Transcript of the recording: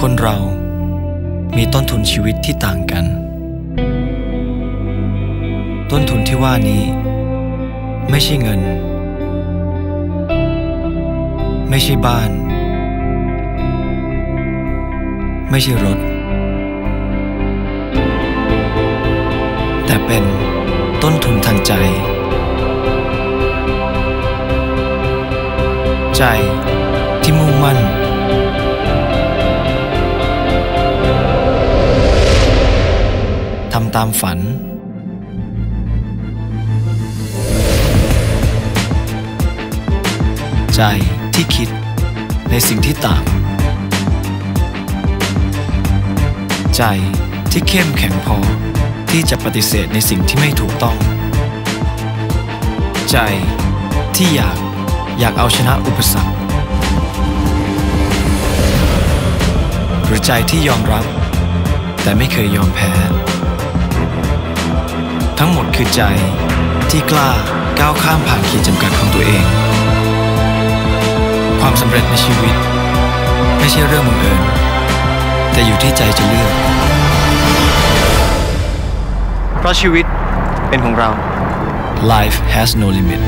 คนเรามีต้นทุนชีวิตที่ต่างกัน ต้นทุนที่ว่านี้ ไม่ใช่เงิน ไม่ใช่บ้าน ไม่ใช่รถ แต่เป็นต้นทุนทางใจ ใจที่มุ่งมั่นำตามฝัน ใจที่คิดในสิ่งที่ต่าง ใจที่เข้มแข็งพอที่จะปฏิเสธในสิ่งที่ไม่ถูกต้อง ใจที่อยากอยากเอาชนะอุปสรรค หรือใจที่ยอมรับ แต่ไม่เคยยอมแพ้ ทั้งหมดคือใจที่กล้าก้าวข้ามผ่านขีดจำกัดของตัวเอง ความสำเร็จในชีวิต ไม่ใช่เรื่องบังเอิญแต่อยู่ที่ใจจะเลือก เพราะชีวิตเป็นของเรา Life has no limit